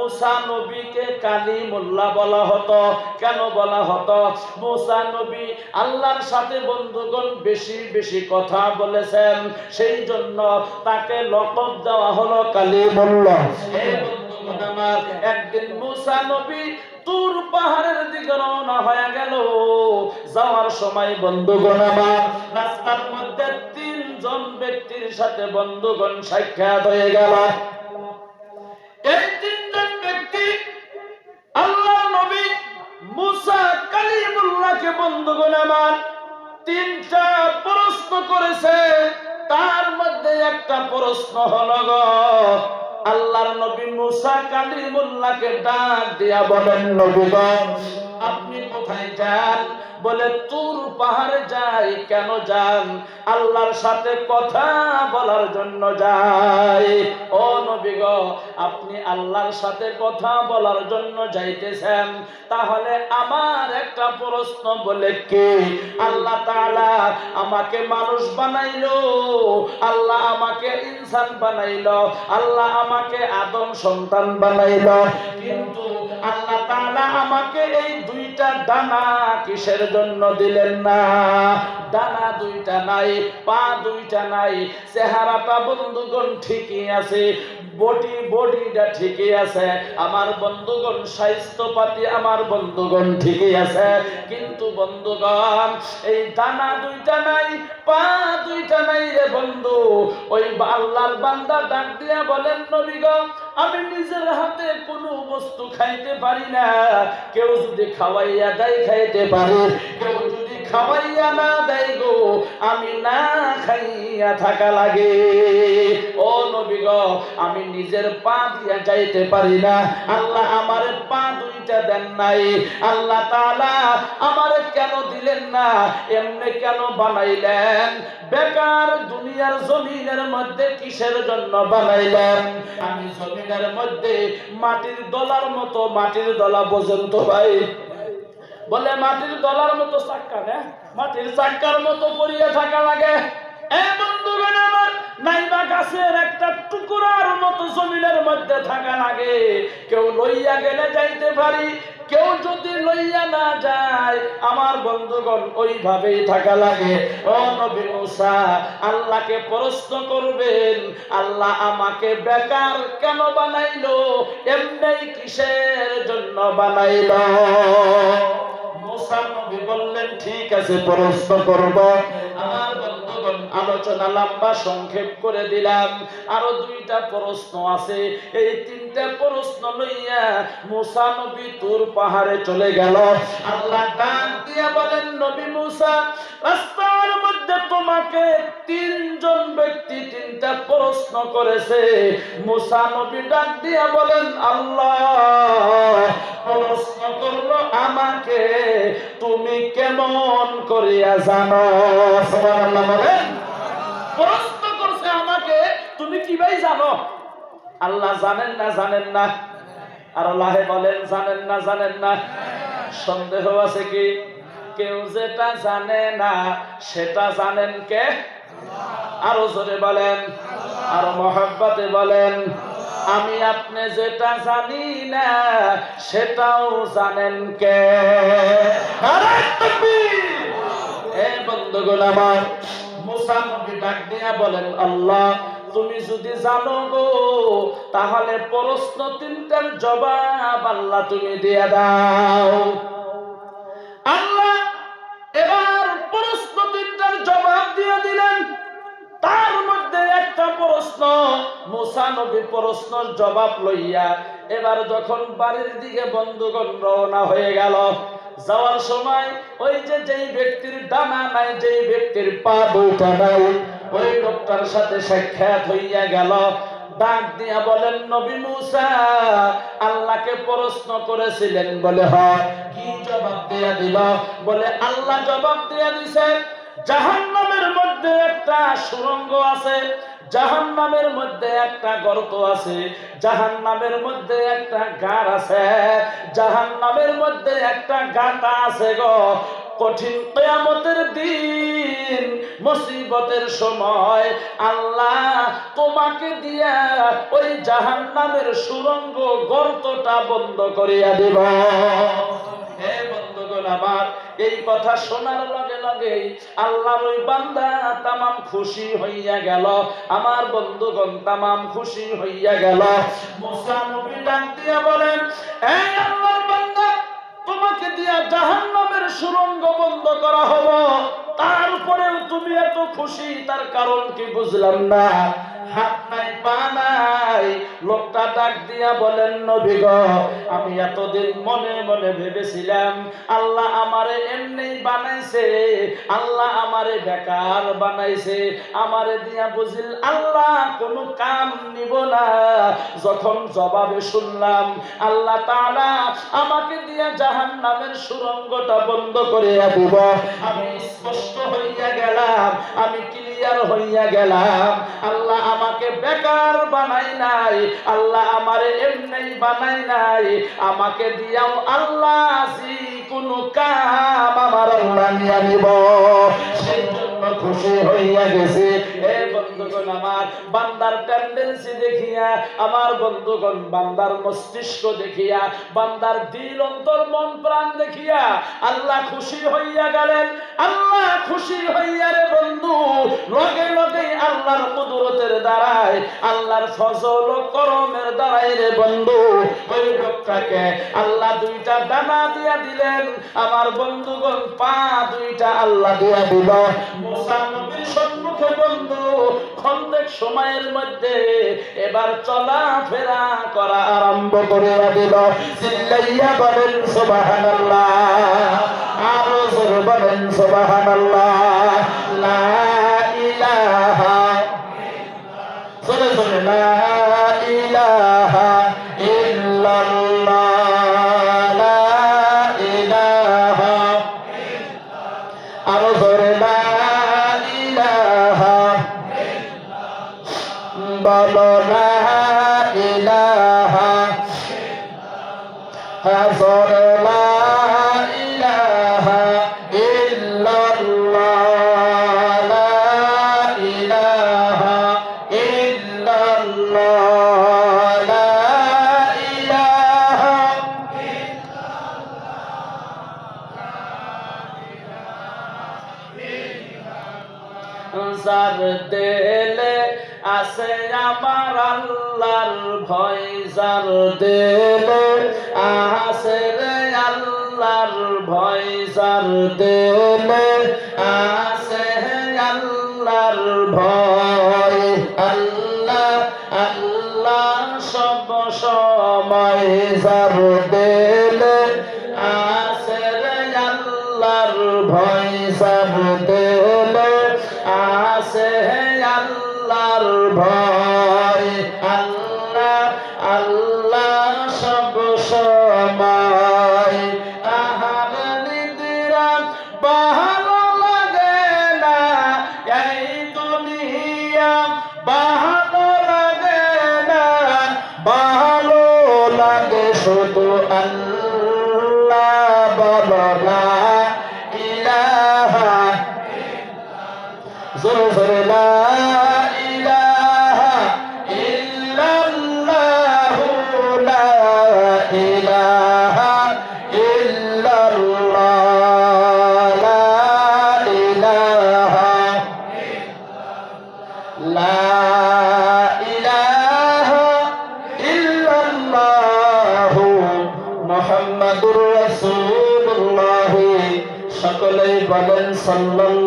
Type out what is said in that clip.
মুসা নবীকে কালিমুল্লাহ বলা হতো। কেন বলা হতো? মুসা নবী আল্লাহর সাথে বন্ধুগণ বেশি বেশি কথা বলেছেন। সেই জন্য তাকে লকব দেওয়া হলো কালিমুল্লাহ আমার, একদিন মুসা নবী তুর পাহাড়ের দিকে রওনা হয়ে গেল। যাওয়ার সময় বন্ধুগণ আমার, রাস্তার মধ্যে তিনজন ব্যক্তির সাথে বন্ধুগণ সাক্ষাৎ হয়ে গেল। ব্যক্তি আল্লাহ নবী মুসা কালিমুল্লাহকে বন্ধুগণ আমার তিনটা প্রশ্ন করেছে। তার মধ্যে একটা প্রশ্ন হলো গো, আল্লাহর নবী মুসা কালিমুল্লাহকে ডাক দিয়া বলেন, নবীগণ আপনি কোথায় যান? বলে, তুর পাহাড়ে যাই, কেন যান? আল্লাহর সাথে কথা বলার জন্য যাই। ও নবী গো, আপনি আল্লাহর সাথে কথা বলার জন্য যাইতেছেন। তাহলে আমার একটা প্রশ্ন বলে কে? আল্লাহ তাআলা আমাকে মানুষ বানাইলো, আল্লাহ আমাকে ইনসান বানাইলো, আল্লাহ আমাকে আদম সন্তান বানাইলো। কিন্তু আল্লাহ তাআলা আমাকে এই দুইটা ডানা কিসের জন্য দিলেন না? ডানা দুইটা নাই, পা দুইটা নাই, চেহারাটা বন্ধুগণ ঠিকই আছে, বডি, বডিটা ঠিকই আছে, আমার বন্ধুগণ স্বাস্থ্যপাতি, আমার বন্ধুগণ ঠিকই আছে। কিন্তু বন্ধুগণ, এই দানা দুইটা নাই, পা দুইটা নাই রে বন্ধু। ওই আল্লাহর বান্দা ডাক দিয়া বলেন নবীগণ আমি নিজের হাতে কোনো বস্তু খাইতে পারি না। কেউ যদি খাওয়াইয়া দেয় খাইতে পারে, কেউ যদি খাওয়াইয়া না দেয় গো, আমি না খাইয়া থাকা লাগে। ও নবী গো, আমি নিজের পা দিয়া যাইতে পারি না। আল্লাহ আমার পা দুইটা দেন নাই। আল্লাহ তাআলা আমার কেন দিলেন না? এমনি কেন বানাইলেন? বেকার দুনিয়ার জমিনের মধ্যে কিসের জন্য বানাইলেন? আমি জমিনের মধ্যে মাটির দলার মতো মাটির দলা পর্যন্ত ভাই। বলে, মাটির দলার মতো চাক্কা না মাটির চাক্কার মতো পড়িয়ে থাকা লাগে। আমার লইয়া না যায়, আমার বন্ধুগণ ওইভাবেই থাকা লাগে। আল্লাহকে প্রশ্ন করবেন। আল্লাহ আমাকে বেকার কেন বানাইলো? এমনি কিসের জন্য বানাইলো? বললেন, ঠিক আছে করব। আমার বন্ধুগণ, আলোচনা লম্বা সংক্ষেপ করে দিলাম। আরও দুইটা প্রশ্ন আছে। এই তিনটা প্রশ্ন লইয়া মুসা নবী তুর পাহাড়ে চলে গেল। আল্লাহ ডাক দিয়া বলেন, নবী মুসা, রাস্তার মধ্যে তোমাকে তিনজন প্রশ্ন করেছে। মুসা নবী ডাক দিয়া বলেন, আল্লাহ, প্রশ্ন করল আমাকে। তুমি কেমন করিয়া জানো? প্রশ্ন করছে আমাকে, তুমি কি ভাই জানো? আল্লাহ জানেন না জানেন না। আর আল্লাহে বলেন, জানেন না জানেন না। সন্দেহ আছে কি? কেউ যেটা জানে না, সেটা জানেন কে? আরও জোরে বলেন আর মহাব্বতে বলেন, আমি আপনি যেটা জানি না, সেটাও জানেন কে তাকবীর! আমার দিয়া বলেন, আল্লাহ, তুমি যদি জানো গো, তাহলে প্রশ্ন তিনটার জবাব আল্লাহ তুমি দিয়ে দাও মুসা নবী প্রশ্নের জবাব লইয়া এবার যখন বাড়ির দিকে বন্ধুগণ রওনা হয়ে গেল, যাওয়ার সময় ওই যে যেই ব্যক্তির ডানা নাই, যেই ব্যক্তির পা দুইটা নাই, ওই লোকটার সাথে সাক্ষাৎ হইয়া গেল। ডাক দিয়া বলেন, নবী মুসা, আল্লাহকে প্রশ্ন করেছিলেন। বলে, হয়। কি জবাব দিয়া দিল বলে, আল্লাহ জবাব দিয়া দিছে, জাহান্নামের মধ্যে একটা সুরঙ্গ আছে জাহান্নামের মধ্যে একটা গর্ত আছে, জাহান্নামের মধ্যে একটা গার আছে, জাহান্নামের মধ্যে একটা গাটা আছে গো। কঠিন কেয়ামতের দিন, মুসিবতের সময় আল্লাহ তোমাকে দিয়া ওই জাহান্নামের সুরঙ্গ গর্তটা বন্ধ করিয়া দিব। হে বন্ধুগণ আমার, এই কথা শোনার লগে লগেই আল্লাহর ওই বান্দা তামাম খুশি হইয়া গেল। আমার বন্ধুগণ তামাম খুশি হইয়া গেল। মুসা নবী ডাক বলেন এই আল্লাহর বান্দা, তোমাকে দিয়া জাহান্নামের সুরঙ্গ বন্ধ করা হলো। তারপরেও তুমি এত খুশি, তার কারণ কি বুঝলাম না? হাত নাই, পা নাই লোকটা ডাক দিয়া বলেন, নবী গো, আমি এতদিন মনে মনে ভেবেছিলাম, আল্লাহ আমারে এমনি বানাইছে, আল্লাহ আমারে বেকার বানাইছে। আমারে দিয়া বুঝিল, আল্লাহ কোনো কাম নিব না। যখন জবাবে শুনলাম, আল্লাহ তাআলা আমাকে দিয়া জাহান্নামের সুরঙ্গটা বন্ধ করে দিব আমি স্পষ্ট হইয়া গেলাম, আমি ক্লিয়ার হইয়া গেলাম। আল্লাহ আমাকে বেকার বানাই নাই। আল্লাহ আমারে এমনি বানাই নাই। আমাকে দিয়াও আল্লাহ আসি, কোনো কাম আমার আল্লাহ নিয়ে নিব সেই জন্য খুশি হইয়া গেছে। বন্ধুগণ আমার, বান্দার টেন্ডেন্সি দেখিয়া, আমার বন্ধুগণ বান্দার মস্তিষ্ক দেখিয়া, বান্দার দিল, অন্তর, মন, প্রাণ দেখিয়া, আল্লাহ খুশি হইয়া গেলেন। আল্লাহ খুশি হইয়া রে বন্ধু, লগে লগে আল্লাহর কুদরতের দ্বারাই আল্লাহর ফজল করমের দ্বারাই রে বন্ধু, ওই লোকটাকে আল্লাহ দুইটা দানা দিয়া দিলেন। আমার বন্ধুগণ পা দুইটা আল্লাহ দিয়া দিল। মুসা নবীর সম্মুখে বন্ধু খন্দেক সময়ের মধ্যে এবার চলাফেরা করা আরম্ভ করে দিল। চিল্লাইয়া বলেন, সুবহানাল্লাহ। আরও জোর বলেন, সুবহানাল্লাহ। লা ইলাহা জোরে জোরে, লা বলো লা ইলাহা হাজর আমার আল্লাহর ভয় যার দেলে আছে রে আল্লাহর ভয় যার দেলে আছে আল্লাহর ভয়। আল্লাহ আল্লাহ সব সময় যার দেলে আছে রে আল্লাহর ভয় যার দেলে ভালো লাগে না, এই দুনিয়া ভালো লাগে না, ভালো লাগে শুধু আল্লাহ বলো ইলাহা জোরে জোরে। মুহাম্মাদুর রাসূলুল্লাহ। সকলেই বলেন সাল্লাল্লাহু